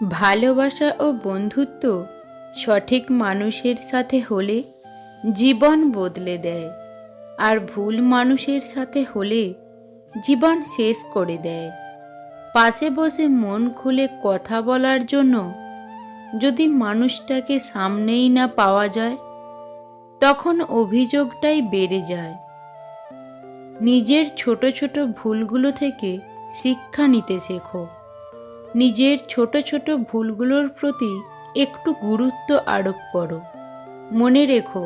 ভালোবাসা ও বন্ধুত্ব সঠিক মানুষের সাথে হলে জীবন বদলে দেয়, আর ভুল মানুষের সাথে হলে জীবন শেষ করে দেয়। পাশে বসে মন খুলে কথা বলার জন্য যদি মানুষটাকে সামনেই না পাওয়া যায়, তখন অভিযোগটাই বেড়ে যায়। নিজের ছোট ছোট ভুলগুলো থেকে শিক্ষা নিতে শেখো। নিজের ছোট ছোট ভুলগুলোর প্রতি একটু গুরুত্ব আরোপ করো। মনে রেখো,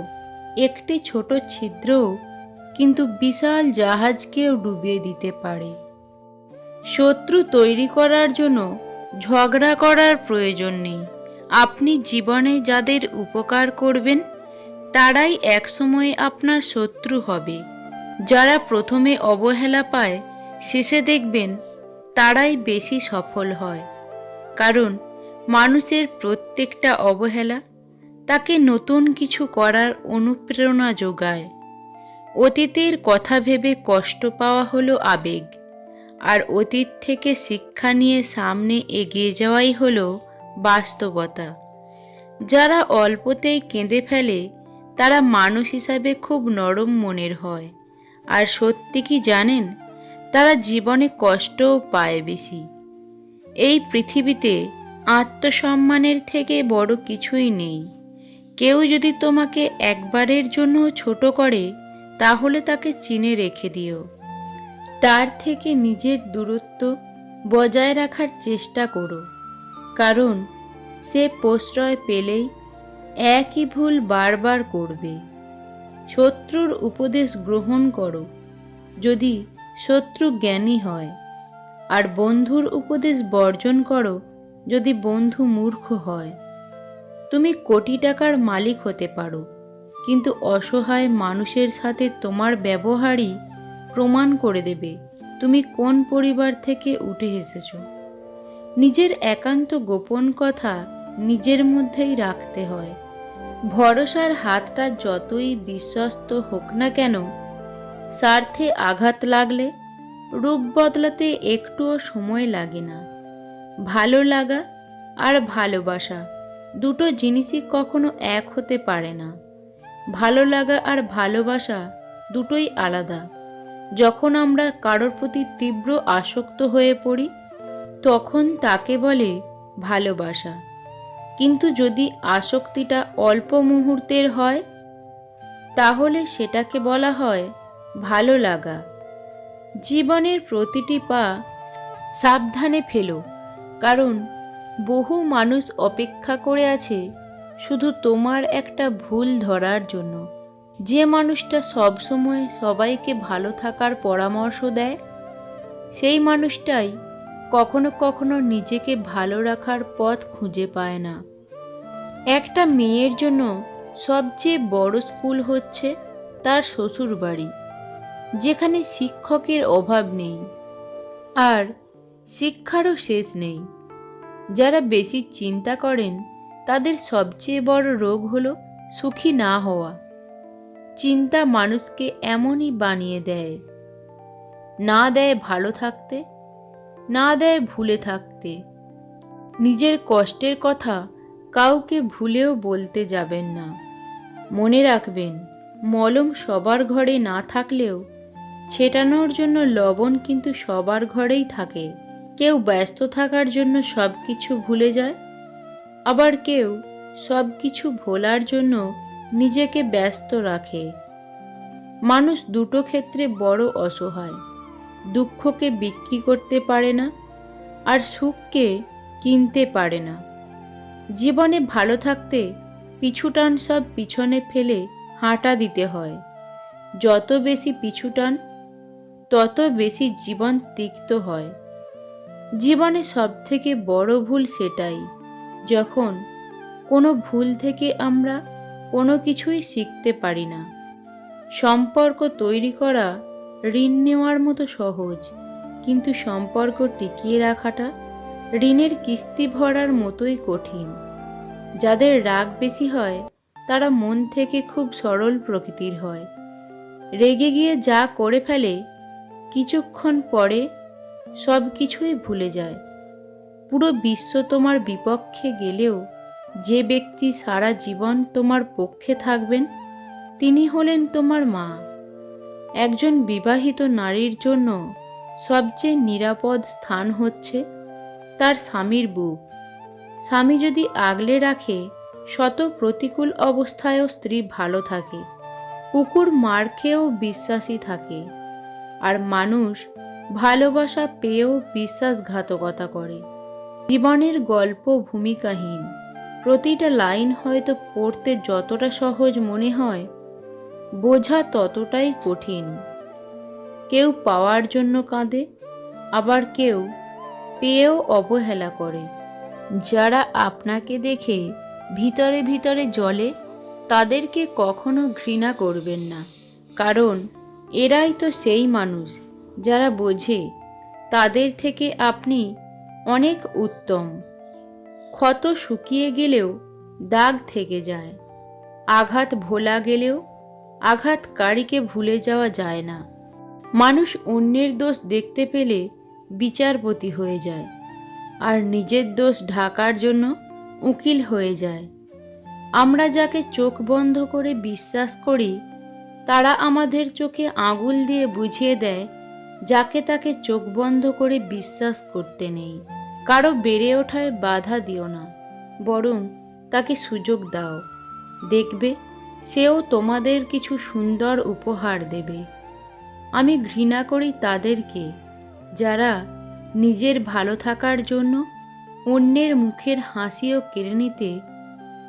একটি ছোট ছিদ্রও কিন্তু বিশাল জাহাজকেও ডুবিয়ে দিতে পারে। শত্রু তৈরি করার জন্য ঝগড়া করার প্রয়োজন নেই। আপনি জীবনে যাদের উপকার করবেন, তারাই একসময় আপনার শত্রু হবে। যারা প্রথমে অবহেলা পায়, শেষে দেখবেন তারাই বেশি সফল হয়। কারণ মানুষের প্রত্যেকটা অবহেলা তাকে নতুন কিছু করার অনুপ্রেরণা যোগায়। অতীতের কথা ভেবে কষ্ট পাওয়া হলো আবেগ, আর অতীত থেকে শিক্ষা নিয়ে সামনে এগিয়ে যাওয়াই হলো বাস্তবতা। যারা অল্পতেই কেঁদে ফেলে, তারা মানুষ হিসাবে খুব নরম মনের হয়। আর সত্যি কি জানেন? তারা জীবনে কষ্টও পায় বেশি। এই পৃথিবীতে আত্মসম্মানের থেকে বড় কিছুই নেই। কেউ যদি তোমাকে একবারের জন্য ছোট করে, তাহলে তাকে চিনে রেখে দিও। তার থেকে নিজের দূরত্ব বজায় রাখার চেষ্টা করো। কারণ সে প্রশ্রয় পেলেই একই ভুল বারবার করবে। শত্রুর উপদেশ গ্রহণ করো। যদি শত্রু জ্ঞানী হয়। আর বন্ধুর উপদেশ বর্জন করো যদি বন্ধু মূর্খ হয়। তুমি কোটি টাকার মালিক হতে পারো, কিন্তু অসহায় মানুষের সাথে তোমার ব্যবহারই প্রমাণ করে দেবে তুমি কোন পরিবার থেকে উঠে এসেছ। নিজের একান্ত গোপন কথা নিজের মধ্যেই রাখতে হয়। ভরসার হাতটা যতই বিশ্বস্ত হোক না কেন স্বার্থে আঘাত লাগলে রূপ বদলাতে একটুও সময় লাগে না। ভালো লাগা আর ভালোবাসা দুটো জিনিসই কখনো এক হতে পারে না। ভালো লাগা আর ভালোবাসা দুটোই আলাদা। যখন আমরা কারোর প্রতি তীব্র আসক্ত হয়ে পড়ি, তখন তাকে বলে ভালোবাসা। কিন্তু যদি আসক্তিটা অল্প মুহূর্তের হয়, তাহলে সেটাকে বলা হয় ভালো লাগা। জীবনের প্রতিটি পা সাবধানে ফেলো, কারণ বহু মানুষ অপেক্ষা করে আছে শুধু তোমার একটা ভুল ধরার জন্য। যে মানুষটা সবসময় সবাইকে ভালো থাকার পরামর্শ দেয়, সেই মানুষটাই কখনো কখনো নিজেকে ভালো রাখার পথ খুঁজে পায় না। একটা মেয়ের জন্য সবচেয়ে বড় স্কুল হচ্ছে তার শ্বশুর বাড়ি যেখানে শিক্ষকের অভাব নেই আর শিক্ষারও শেষ নেই। যারা বেশি চিন্তা করেন, তাদের সবচেয়ে বড় রোগ হলো সুখী না হওয়া। চিন্তা মানুষকে এমনই বানিয়ে দেয়। না দেয় ভালো থাকতে, না দেয় ভুলে থাকতে। নিজের কষ্টের কথা কাউকে ভুলেও বলতে যাবেন না। মনে রাখবেন, মলম সবার ঘরে না থাকলেও ছেটানোর জন্য লবণ কিন্তু সবার ঘরেই থাকে। কেউ ব্যস্ত থাকার জন্য সব কিছু ভুলে যায়। আবার কেউ সব কিছু ভোলার জন্য নিজেকে ব্যস্ত রাখে। মানুষ দুটো ক্ষেত্রে বড় অসহায়। দুঃখকে বিক্রি করতে পারে না আর সুখকে কিনতে পারে না। জীবনে ভালো থাকতে পিছুটান সব পিছনে ফেলে হাঁটা দিতে হয়। যত বেশি পিছুটান তত বেশি জীবন তিক্ত হয়। জীবনে সব থেকে বড় ভুল সেটাই, যখন কোনো ভুল থেকে আমরা কোনো কিছুই শিখতে পারি না। সম্পর্ক তৈরি করা ঋণ নেওয়ার মতো সহজ, কিন্তু সম্পর্ক টিকিয়ে রাখাটা ঋণের কিস্তি ভরার মতোই কঠিন। যাদের রাগ বেশি হয়, তারা মন থেকে খুব সরল প্রকৃতির হয়। রেগে গিয়ে যা করে ফেলে কিছুক্ষণ পরে সব কিছুই ভুলে যায়। পুরো বিশ্ব তোমার বিপক্ষে গেলেও যে ব্যক্তি সারা জীবন তোমার পক্ষে থাকবেন, তিনি হলেন তোমার মা। একজন বিবাহিত নারীর জন্য সবচেয়ে নিরাপদ স্থান হচ্ছে তার স্বামীর বুক। স্বামী যদি আগলে রাখে, শত প্রতিকূল অবস্থায়ও স্ত্রী ভালো থাকে। কুকুর মার খেয়েও বিশ্বাসী থাকে। আর মানুষ ভালোবাসা পেয়েও বিশ্বাসঘাতকতা করে। জীবনের গল্প ভূমিকাহীন। প্রতিটা লাইন হয়তো পড়তে যতটা সহজ মনে হয়, বোঝা ততটাই কঠিন। কেউ পাওয়ার জন্য কাঁদে, আবার কেউ পেয়েও অবহেলা করে। যারা আপনাকে দেখে ভিতরে ভিতরে জলে তাদেরকে কখনো ঘৃণা করবেন না। কারণ এরাই তো সেই মানুষ যারা বোঝে তাদের থেকে আপনি অনেক উত্তম। ক্ষত শুকিয়ে গেলেও দাগ থেকে যায়। আঘাত ভোলা গেলেও আঘাতকারীকে ভুলে যাওয়া যায় না। মানুষ অন্যের দোষ দেখতে পেলে বিচারপতি হয়ে যায় আর নিজের দোষ ঢাকার জন্য উকিল হয়ে যায়। আমরা যাকে চোখ বন্ধ করে বিশ্বাস করি তারা আমাদের চোখে আঙুল দিয়ে বুঝিয়ে দেয়, যাকে তাকে চোখ বন্ধ করে বিশ্বাস করতে নেই। কারও বেড়ে ওঠায় বাধা দিও না, বরং তাকে সুযোগ দাও। দেখবে, সেও তোমাদের কিছু সুন্দর উপহার দেবে। আমি ঘৃণা করি তাদেরকে, যারা নিজের ভালো থাকার জন্য অন্যের মুখের হাসিও কেড়ে নিতে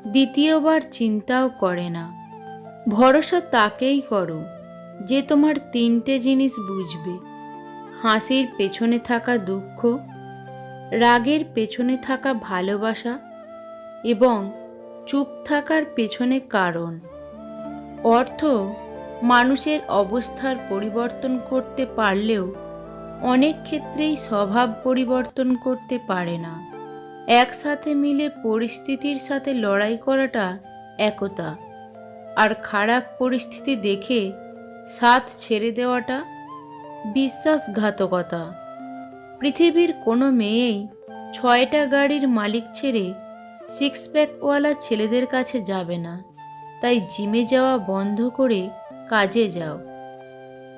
দ্বিতীয়বার চিন্তাও করে না। ভরসা তাকেই করো যে তোমার তিনটে জিনিস বুঝবে। হাসির পেছনে থাকা দুঃখ, রাগের পেছনে থাকা ভালোবাসা এবং চুপ থাকার পেছনে কারণ। অর্থ, মানুষের অবস্থার পরিবর্তন করতে পারলেও অনেক ক্ষেত্রেই স্বভাব পরিবর্তন করতে পারে না। একসাথে মিলে পরিস্থিতির সাথে লড়াই করাটা একতা। আর খারাপ পরিস্থিতি দেখে সাথ ছেড়ে দেওয়াটা বিশ্বাসঘাতকতা। পৃথিবীর কোনো মেয়েই ছয়টা গাড়ির মালিক ছেড়ে সিক্স প্যাকওয়ালা ছেলেদের কাছে যাবে না। তাই জিমে যাওয়া বন্ধ করে কাজে যাও।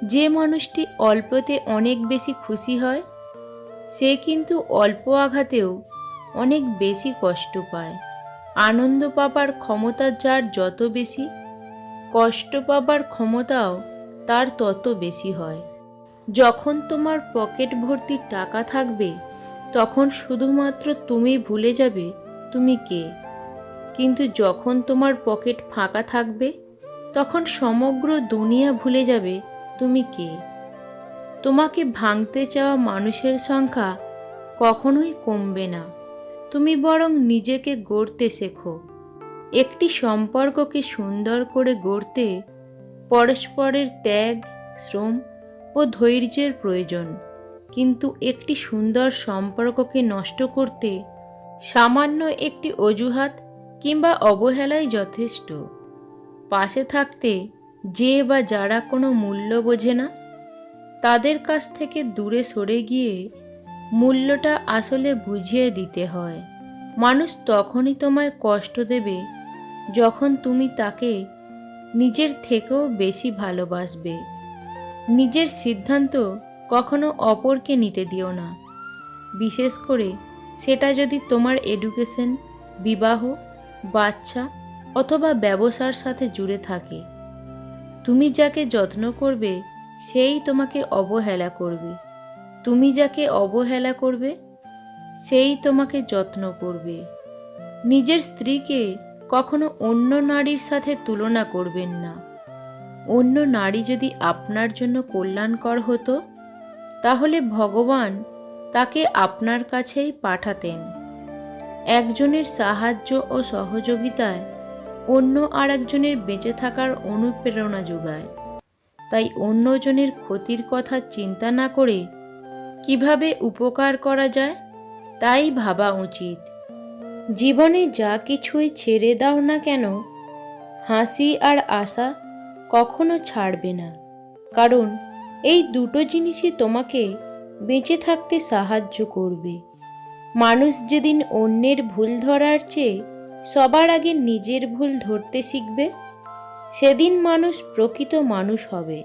যে মানুষটি অল্পতে অনেক বেশি খুশি হয়, সে কিন্তু অল্প আঘাতেও অনেক বেশি কষ্ট পায়। আনন্দ পাবার ক্ষমতা যার যত বেশি কষ্ট পাবার ক্ষমতাও তার তত বেশি হয়। যখন তোমার পকেট ভর্তি টাকা থাকবে, তখন শুধুমাত্র তুমি ভুলে যাবে তুমি কে। কিন্তু যখন তোমার পকেট ফাঁকা থাকবে, তখন সমগ্র দুনিয়া ভুলে যাবে তুমি কে। তোমাকে ভাঙতে চাওয়া মানুষের সংখ্যা কখনোই কমবে না। তুমি বরং নিজেকে গড়তে শেখো। একটি সম্পর্ককে সুন্দর করে গড়তে পরস্পরের ত্যাগ, শ্রম ও ধৈর্যের প্রয়োজন। কিন্তু একটি সুন্দর সম্পর্ককে নষ্ট করতে সামান্য একটি অজুহাত কিংবা অবহেলাই যথেষ্ট। পাশে থাকতে যে বা যারা কোনো মূল্য বোঝে না, তাদের কাছ থেকে দূরে সরে গিয়ে মূল্যটা আসলে বুঝিয়ে দিতে হয়। মানুষ তখনই তোমায় কষ্ট দেবে যখন তুমি তাকে নিজের থেকেও বেশি ভালোবাসবে। নিজের সিদ্ধান্ত কখনো অপরকে নিতে দিও না। বিশেষ করে সেটা যদি তোমার এডুকেশন বিবাহ, বাচ্চা অথবা ব্যবসার সাথে জুড়ে থাকে। তুমি যাকে যত্ন করবে, সেই তোমাকে অবহেলা করবে। তুমি যাকে অবহেলা করবে, সেই তোমাকে যত্ন করবে। নিজের স্ত্রীকে কখনো অন্য নারীর সাথে তুলনা করবেন না। অন্য নারী যদি আপনার জন্য কল্যাণকর হতো, তাহলে ভগবান তাকে আপনার কাছেই পাঠাতেন। একজনের সাহায্য ও সহযোগিতায় অন্য আর একজনের বেঁচে থাকার অনুপ্রেরণা যোগায়। তাই অন্যজনের ক্ষতির কথা চিন্তা না করে কীভাবে উপকার করা যায়, তাই ভাবা উচিত। জীবনে যা কিছুই ছেড়ে দাও না কেন, হাসি আর আশা কখনো ছাড়বে না। কারণ এই দুটো জিনিসই তোমাকে বেঁচে থাকতে সাহায্য করবে। মানুষ যেদিন অন্যের ভুল ধরার চেয়ে সবার আগে নিজের ভুল ধরতে শিখবে, সেদিন মানুষ প্রকৃত মানুষ হবে।